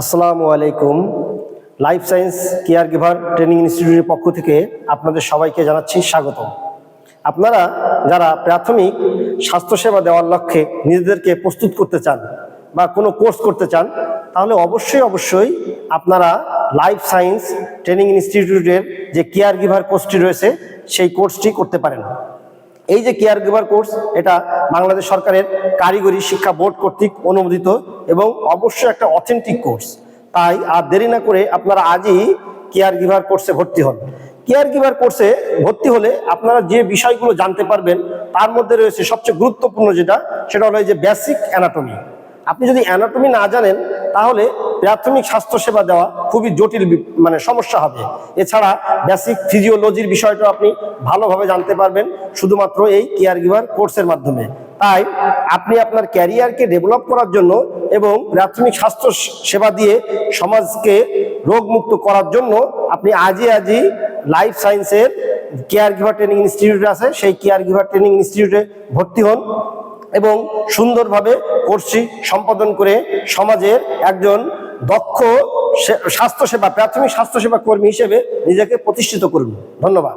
আসসালামু আলাইকুম। Life science care giver training ইনস্টিটিউটের পক্ষ থেকে আপনাদের সবাইকে জানাচ্ছি স্বাগত আপনারা যারা প্রাথমিক স্বাস্থ্যসেবা দেওয়ার লক্ষ্যে নিজেদেরকে প্রস্তুত করতে চান বা কোনো কোর্স করতে চান, তাহলে অবশ্যই অবশ্যই আপনারা লাইফ সায়েন্স ট্রেনিং ইনস্টিটিউটের যে কেয়ার গিভার কোর্সটি রয়েছে, সেই কোর্সটি করতে পারেন। এই যে কেয়ার গিভার কোর্স এটা বাংলাদেশ সরকারের কারিগরি শিক্ষা বোর্ড কর্তৃক অনুমোদিত এবং অবশ্যই একটা অথেন্টিক কোর্স তাই আর দেরি না করে আপনারা আজই কেয়ার গিভার কোর্সে ভর্তি হন। কেয়ার গিভার কোর্সে ভর্তি হলে আপনারা যে বিষয়গুলো জানতে পারবেন, তার মধ্যে রয়েছে সবচেয়ে গুরুত্বপূর্ণ যেটা, সেটা হলো যে বেসিক অ্যানাটমি আপনি যদি অ্যানাটমি না জানেন তাহলে প্রাথমিক স্বাস্থ্যসেবা দেওয়া খুবই জটিল মানে সমস্যা হবে। এছাড়া বেসিক ফিজিওলজির বিষয়টা আপনি ভালোভাবে জানতে পারবেন, শুধুমাত্র এই কেয়ার গিভার কোর্সের মাধ্যমে। তাই আপনি আপনার ক্যারিয়ারকে ডেভেলপ করার জন্য এবং প্রাথমিক স্বাস্থ্য সেবা দিয়ে সমাজকে রোগমুক্ত করার জন্য আপনি আজই আজই লাইফ সায়েন্সের কেয়ার গিভার ট্রেনিং ইনস্টিটিউট আছে। সেই কেয়ার গিভার ট্রেনিং ইনস্টিটিউটে ভর্তি হন। এবং সুন্দরভাবে কোর্সটি সম্পাদন করে সমাজের একজন দক্ষ স্বাস্থ্যসেবা, প্রাথমিক স্বাস্থ্যসেবা কর্মী হিসেবে নিজেকে প্রতিষ্ঠিত করুন। ধন্যবাদ।